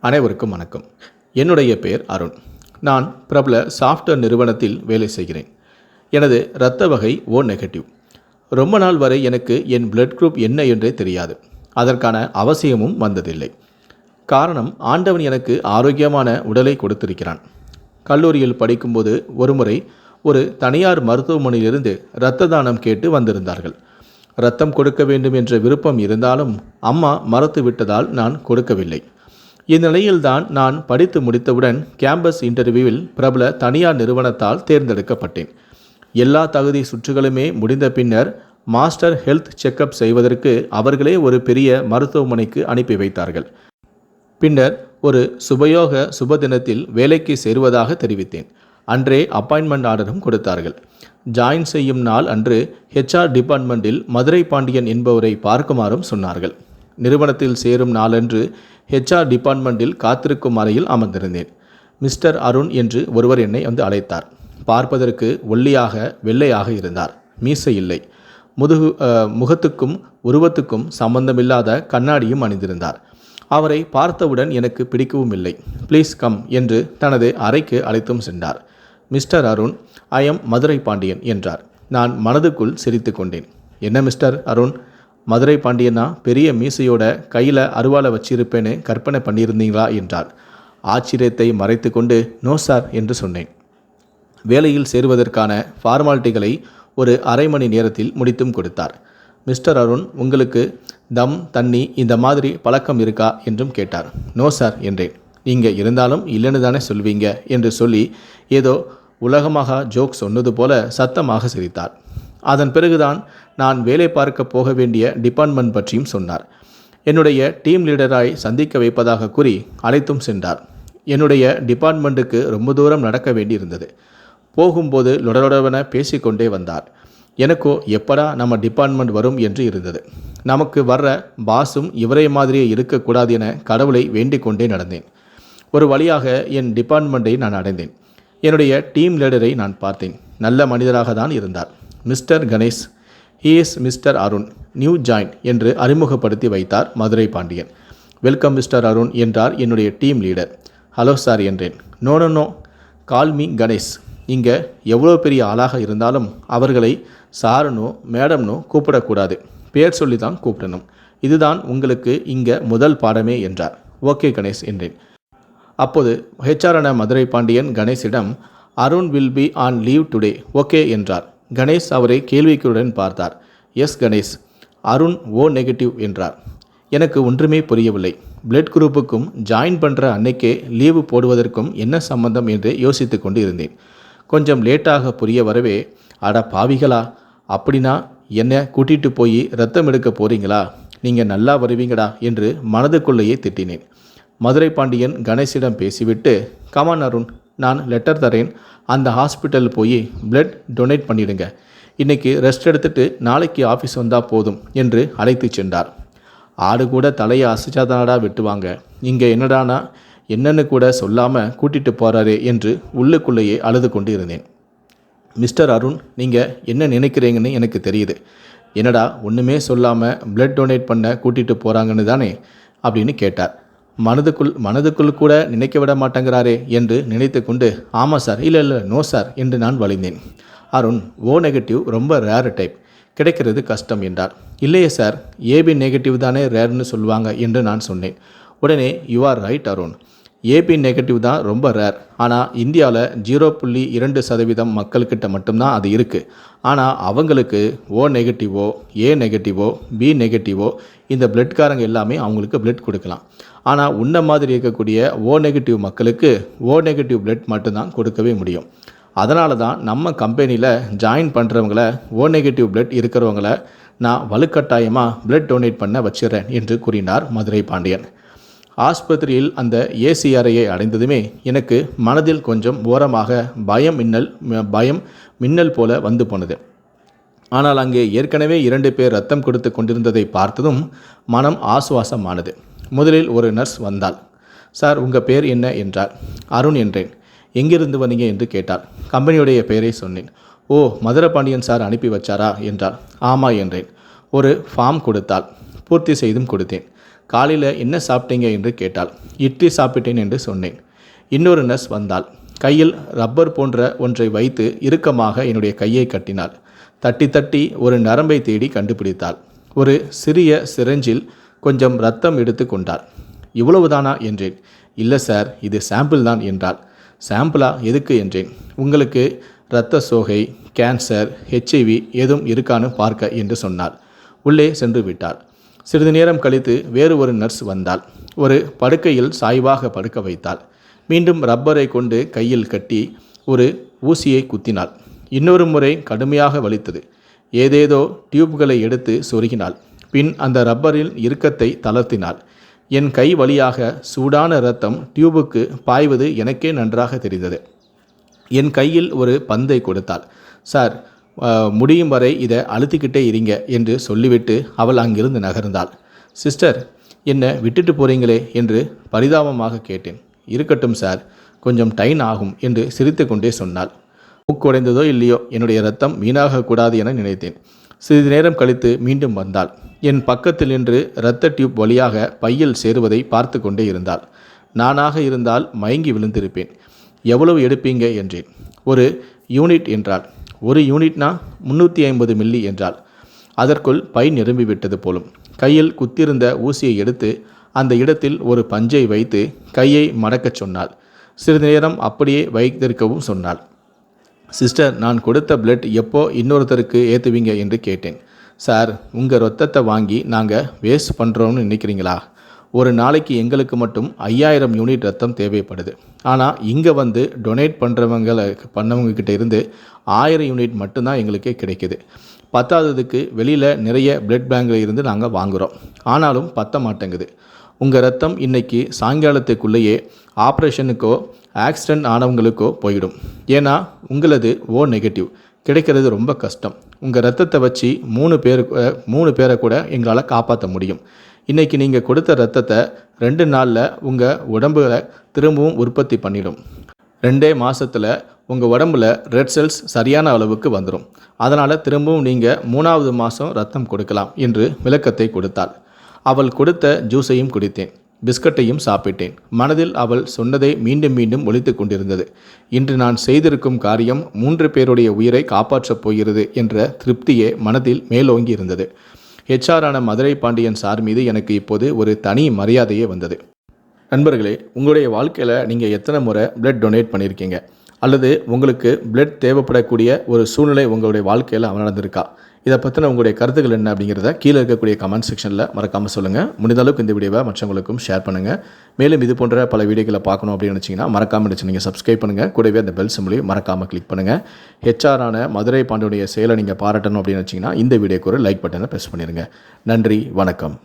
அனைவருக்கும் வணக்கம். என்னுடைய பெயர் அருண். நான் பிரபல சாஃப்ட்வேர் நிறுவனத்தில் வேலை செய்கிறேன். எனது இரத்த வகை ஓ நெகட்டிவ் ரொம்ப நாள் வரை எனக்கு என் பிளட் குரூப் என்ன என்றே தெரியாது. அதற்கான அவசியமும் வந்ததில்லை. காரணம் ஆண்டவன் எனக்கு ஆரோக்கியமான உடலை கொடுத்திருக்கிறான். கல்லூரியில் படிக்கும்போது ஒருமுறை ஒரு தனியார் மருத்துவமனையிலிருந்து இரத்த தானம் கேட்டு வந்திருந்தார்கள். ரத்தம் கொடுக்க வேண்டும் என்ற விருப்பம் இருந்தாலும் அம்மா மறுத்து விட்டதால் நான் கொடுக்கவில்லை. இந்நிலையில்தான் நான் படித்து முடித்தவுடன் கேம்பஸ் இன்டர்வியூவில் பிரபல தனியார் நிறுவனத்தால் தேர்ந்தெடுக்கப்பட்டேன். எல்லா தகுதி சுற்றுகளுமே முடிந்த பின்னர் மாஸ்டர் ஹெல்த் செக்கப் செய்வதற்கு அவர்களே ஒரு பெரிய மருத்துவமனைக்கு அனுப்பி வைத்தார்கள். பின்னர் ஒரு சுபயோக சுபதினத்தில் வேலைக்கு சேருவதாக தெரிவித்தேன். அன்றே அப்பாயின்மெண்ட் ஆர்டரும் கொடுத்தார்கள். ஜாயின் செய்யும் நாள் அன்று ஹெச்ஆர் டிபார்ட்மெண்ட்டில் மதுரை பாண்டியன் என்பவரை பார்க்குமாறும் சொன்னார்கள். நிறுவனத்தில் சேரும் நாளன்று ஹெச்ஆர் டிபார்ட்மெண்ட்டில் காத்திருக்கும் அறையில் அமர்ந்திருந்தேன். மிஸ்டர் அருண் என்று ஒருவர் என்னை வந்து அழைத்தார். பார்ப்பதற்கு ஒல்லியாக வெள்ளையாக இருந்தார். மீசை இல்லை. முதுகு முகத்துக்கும் உருவத்துக்கும் சம்பந்தமில்லாத கண்ணாடியும் அணிந்திருந்தார். அவரை பார்த்தவுடன் எனக்கு பிடிக்கவும் இல்லை. ப்ளீஸ் கம் என்று தனது அறைக்கு அழைத்தும் சென்றார். Mister Arun I am Madurai Pandian என்றார். நான் மனதுக்குள் சிரித்து கொண்டேன். என்ன மிஸ்டர் அருண்? மதுரை பாண்டியனா பெரிய மீசையோட கையில் அருவாளை வச்சிருப்பேன்னு கற்பனை பண்ணியிருந்தீங்களா என்றார். ஆச்சரியத்தை மறைத்து கொண்டு நோ சார் என்று சொன்னேன். வேலையில் சேருவதற்கான ஃபார்மாலிட்டிகளை ஒரு அரை மணி நேரத்தில் முடித்தும் கொடுத்தார். மிஸ்டர் அருண் உங்களுக்கு தம் தண்ணி இந்த மாதிரி பழக்கம் இருக்கா? என்றும் கேட்டார். நோ சார் என்றேன். நீங்கள் இருந்தாலும் இல்லைன்னு தானே சொல்வீங்க? என்று சொல்லி ஏதோ உலகமாக ஜோக் சொன்னது போல சத்தமாக சிரித்தார். அதன் பிறகுதான் நான் வேலை பார்க்க போக வேண்டிய டிபார்ட்மெண்ட் பற்றியும் சொன்னார். என்னுடைய டீம் லீடராய் சந்திக்க வைப்பதாக கூறி அழைத்தும் சென்றார். என்னுடைய டிபார்ட்மெண்ட்டுக்கு ரொம்ப தூரம் நடக்க வேண்டியிருந்தது. போகும்போது லொடலொடவென பேசிக்கொண்டே வந்தார். எனக்கோ எப்படா நம்ம டிபார்ட்மெண்ட் வரும்? என்று இருந்தது. நமக்கு வர்ற பாஸும் இவரே மாதிரியே இருக்கக்கூடாது என கடவுளை வேண்டிக் கொண்டே நடந்தேன். ஒரு வழியாக என் டிபார்ட்மெண்ட்டை நான் அடைந்தேன். என்னுடைய டீம் லீடரை நான் பார்த்தேன். நல்ல மனிதராக தான் இருந்தார். Mister Ganesh. He is mister Arun new join என்று அறிமுகப்படுத்தி வைத்தார் மதுரை பாண்டியன். வெல்கம் மிஸ்டர் அருண் என்றார் என்னுடைய டீம் லீடர் ஹலோ சார் என்றேன். No no no call me Ganesh. இங்கே எவ்வளோ பெரிய ஆளாக இருந்தாலும் அவர்களை சாருனோ மேடம்னோ கூப்பிடக்கூடாது. பேர் சொல்லி தான் கூப்பிடணும். இதுதான் உங்களுக்கு இங்கே முதல் பாடமே என்றார். ஓகே கணேஷ் என்றேன். அப்போது ஹெச்ஆரான Madurai Pandian கணேஷிடம் Arun will be on leave today okay என்றார். கணேஷ் அவரை கேள்விக்குடன் பார்த்தார். Yes Ganesh Arun O negative என்றார். எனக்கு ஒன்றுமே புரியவில்லை. பிளட் குரூப்புக்கும் ஜாயின் பண்ணுற அன்னைக்கே லீவு போடுவதற்கும் என்ன சம்பந்தம் என்று யோசித்து கொண்டு இருந்தேன் கொஞ்சம் லேட்டாக புரிய வரவே அட பாவிகளா அப்படின்னா என்ன கூட்டிட்டு போய் ரத்தம் எடுக்க போறீங்களா? நீங்கள் நல்லா வருவீங்கடா என்று மனதுக்குள்ளேயே திட்டினேன். மதுரை பாண்டியன் கணேஷிடம் பேசிவிட்டு கமான் அருண் நான் லெட்டர் தரேன். அந்த ஹாஸ்பிட்டல் போய் பிளட் டொனேட் பண்ணிடுங்க. இன்னைக்கு ரெஸ்ட் எடுத்துட்டு நாளைக்கு ஆஃபீஸ் வந்தால் போதும் என்று அழைத்து சென்றார். ஆடு கூட தலையை அசைச்சாதானடா வெட்டுவாங்க. இங்கே என்னடானா என்னன்னு கூட சொல்லாமல் கூட்டிட்டு போகிறாரே என்று உள்ளுக்குள்ளேயே அழுது கொண்டு இருந்தேன் மிஸ்டர் அருண் நீங்கள் என்ன நினைக்கிறீங்கன்னு எனக்கு தெரியுது. என்னடா ஒன்றுமே சொல்லாமல் பிளட் டொனேட் பண்ண கூட்டிகிட்டு போகிறாங்கன்னு தானே? அப்படின்னு கேட்டார். மனதுக்குள் மனதுக்குள் கூட நினைக்க விட மாட்டேங்கிறாரே என்று நினைத்து கொண்டு ஆமாம் சார் இல்லை இல்லை நோ சார் என்று நான் வழிந்தேன். அருண் ஓ நெகட்டிவ் ரொம்ப ரேர் டைப் கிடைக்கிறது கஷ்டம் என்றார். இல்லையே சார் ஏபி நெகட்டிவ் தானே ரேர்னு சொல்லுவாங்க என்று நான் சொன்னேன். உடனே you are right Arun. AB negative தான் ரொம்ப ரேர் ஆனால் இந்தியாவில் ஜீரோ புள்ளி இரண்டு சதவீதம் மக்கள்கிட்ட மட்டும்தான் அது இருக்குது ஆனால் அவங்களுக்கு ஓ நெகட்டிவோ ஏ நெகட்டிவோ பி நெகட்டிவோ இந்த பிளட்காரங்க எல்லாமே அவங்களுக்கு பிளட் கொடுக்கலாம். ஆனால் உன்ன மாதிரி இருக்கக்கூடிய ஓ நெகட்டிவ் மக்களுக்கு ஓ நெகட்டிவ் பிளட் மட்டும்தான் கொடுக்கவே முடியும். அதனால தான் நம்ம கம்பெனியில் ஜாயின் பண்ணுறவங்கள ஓ நெகட்டிவ் பிளட் இருக்கிறவங்கள நான் வலுக்கட்டாயமாக பிளட் டொனேட் பண்ண வச்சிடறேன் என்று கூறினார் மதுரை பாண்டியன். ஆஸ்பத்திரியில் அந்த ஏசி அறையை அடைந்ததுமே எனக்கு மனதில் கொஞ்சம் ஓரமாக பயம் மின்னல் ம- பயம் மின்னல் போல வந்து போனது. ஆனால் அங்கே ஏற்கனவே இரண்டு பேர் ரத்தம் கொடுத்து கொண்டிருந்ததை பார்த்ததும் மனம் ஆசுவாசமானது. முதலில் ஒரு நர்ஸ் வந்தாள். சார் உங்கள் பேர் என்ன? என்றார் அருண் என்றேன். எங்கிருந்து வந்தீங்க? என்று கேட்டார் கம்பெனியுடைய பெயரை சொன்னேன். ஓ மதுரபாண்டியன் சார் அனுப்பி வச்சாரா? என்றார் ஆமா என்றேன். ஒரு ஃபார்ம் கொடுத்தாள். பூர்த்தி செய்தும் கொடுத்தேன். காலையில் என்ன சாப்பிட்டீங்க? என்று கேட்டாள். இட்லி சாப்பிட்டேன் என்று சொன்னேன். இன்னொரு நர்ஸ் வந்தாள். கையில் ரப்பர் போன்ற ஒன்றை வைத்து இறுக்கமாக என்னுடைய கையை கட்டினாள். தட்டி தட்டி ஒரு நரம்பை தேடி கண்டுபிடித்தாள். ஒரு சிறிய சிரஞ்சில் கொஞ்சம் ரத்தம் எடுத்து கொண்டாள். இவ்வளவுதானா? என்றேன். இல்லை சார் இது சாம்பிள் தான் என்றாள். சாம்பிளா? எதுக்கு? என்றேன். உங்களுக்கு இரத்த சோகை கேன்சர் ஹெச்ஐவி ஏதும் இருக்கான்னு பார்க்க என்று சொன்னாள். உள்ளே சென்று விட்டாள். சிறிது நேரம் கழித்து வேறு ஒரு நர்ஸ் வந்தாள். ஒரு படுக்கையில் சாய்வாக படுக்க வைத்தாள். மீண்டும் ரப்பரை கொண்டு கையில் கட்டி ஒரு ஊசியை குத்தினாள். இன்னொரு முறை கடுமையாக வலித்தது. ஏதேதோ டியூப்களை எடுத்து சொருகினாள். பின் அந்த ரப்பரில் இறுக்கத்தை தளர்த்தினாள். என் கை வழியாக சூடான இரத்தம் டியூபுக்கு பாய்வது எனக்கே நன்றாக தெரிந்தது. என் கையில் ஒரு பந்தை கொடுத்தாள். சார் முடியும் வரை இதை அழுத்திக்கிட்டே இருங்க என்று சொல்லிவிட்டு அவள் அங்கிருந்து நகர்ந்தாள். சிஸ்டர் என்னை விட்டுட்டு போறீங்களே? என்று பரிதாபமாக கேட்டேன். இருக்கட்டும் சார். கொஞ்சம் டைன் ஆகும் என்று சிரித்துக்கொண்டே சொன்னாள். மூக்குடைந்ததோ இல்லையோ? என்னுடைய ரத்தம் வீணாகக்கூடாது என நினைத்தேன். சிறிது நேரம் கழித்து மீண்டும் வந்தாள். என் பக்கத்தில் நின்று இரத்த டியூப் வழியாக பையில் சேருவதை பார்த்து கொண்டே இருந்தாள். நானாக இருந்தால் மயங்கி விழுந்திருப்பேன். எவ்வளவு எடுப்பீங்க? என்றேன். ஒரு யூனிட் என்றாள். ஒரு யூனிட்னா முந்நூற்றி ஐம்பது மில்லி என்றால் அதற்குள் பை நிரம்பிவிட்டது போலும். கையில் குத்திருந்த ஊசியை எடுத்து அந்த இடத்தில் ஒரு பஞ்சை வைத்து கையை மடக்கச் சொன்னாள். சிறிது நேரம் அப்படியே வைத்திருக்கவும் சொன்னாள். சிஸ்டர் நான் கொடுத்த பிளட் எப்போ இன்னொருத்தருக்கு ஏற்றுவீங்க என்று கேட்டேன். சார் உங்கள் ரத்தத்தை வாங்கி நாங்கள் வேஸ்ட் பண்ணுறோம்னு நினைக்கிறீங்களா? ஒரு நாளைக்கு எங்களுக்கு மட்டும் ஐயாயிரம் யூனிட் ரத்தம் தேவைப்படுது. ஆனால் இங்கே வந்து டொனேட் பண்ணுறவங்களை பண்ணவங்கக்கிட்ட இருந்து ஆயிரம் யூனிட் மட்டும்தான் எங்களுக்கே கிடைக்குது. பத்தாததுக்கு வெளியில் நிறைய பிளட் பேங்கில் இருந்து நாங்கள் வாங்குகிறோம் ஆனாலும் பத்த மாட்டேங்குது. உங்கள் ரத்தம் இன்னைக்கு சாயங்காலத்துக்குள்ளேயே ஆப்ரேஷனுக்கோ ஆக்சிடென்ட் ஆனவங்களுக்கோ போயிடும். ஏன்னா உங்களது ஓ நெகட்டிவ் கிடைக்கிறது ரொம்ப கஷ்டம். உங்கள் ரத்தத்தை வச்சு மூணு பேர் மூணு பேரை கூட எங்களால் காப்பாற்ற முடியும். இன்றைக்கி நீங்கள் கொடுத்த ரத்தத்தை ரெண்டு நாளில் உங்கள் உடம்புல திரும்பவும் உற்பத்தி பண்ணிடும். ரெண்டே மாதத்தில் உங்கள் உடம்புல ரெட் செல்ஸ் சரியான அளவுக்கு வந்துடும் அதனால் திரும்பவும் நீங்கள் மூணாவது மாதம் ரத்தம் கொடுக்கலாம் என்று விளக்கத்தை கொடுத்தாள். அவள் கொடுத்த ஜூஸையும் குடித்தேன். பிஸ்கட்டையும் சாப்பிட்டேன். மனதில் அவள் சொன்னதை மீண்டும் மீண்டும் ஒலித்து கொண்டிருந்தது. இன்று நான் செய்திருக்கும் காரியம் மூன்று பேருடைய உயிரை காப்பாற்றப் போகிறது என்ற திருப்தியே மனதில் மேலோங்கி இருந்தது ஹெச்ஆரான மதுரை பாண்டியன் சார் மீது எனக்கு இப்போது ஒரு தனி மரியாதையே வந்தது. நண்பர்களே உங்களுடைய வாழ்க்கையில் நீங்கள் எத்தனை முறை பிளட் டொனேட் பண்ணியிருக்கீங்க? அல்லது உங்களுக்கு பிளட் தேவைப்படக்கூடிய ஒரு சூழ்நிலை உங்களுடைய வாழ்க்கையில் நடந்திருக்கா இதை பற்றின உங்களுடைய கருத்துக்கள் என்ன அப்படிங்கிறத கீழே இருக்கக்கூடிய கமெண்ட் செக்ஷனில் மறக்காமல் சொல்லுங்கள் முடிந்த அளவுக்கு இந்த வீடியோவை மற்றவங்களுக்கும் ஷேர் பண்ணுங்கள் மேலும் இது போன்ற பல வீடியோக்களை பார்க்கணும் அப்படின்னு நினச்சிங்கன்னா மறக்காமல் நினச்சி நீங்கள் சப்ஸ்கிரைப் பண்ணுங்கள் கூடவே அந்த பெல் சிம்லையும் மறக்காமல் கிளிக் பண்ணுங்கள் ஹெச்ஆரான மதுரை பாண்டியுடைய செயலை நீங்கள் பாராட்டணும் அப்படின்னு நினச்சிங்கன்னா இந்த வீடியோக்கு ஒரு லைக் பட்டனை ப்ரெஸ் பண்ணிடுங்க நன்றி வணக்கம்.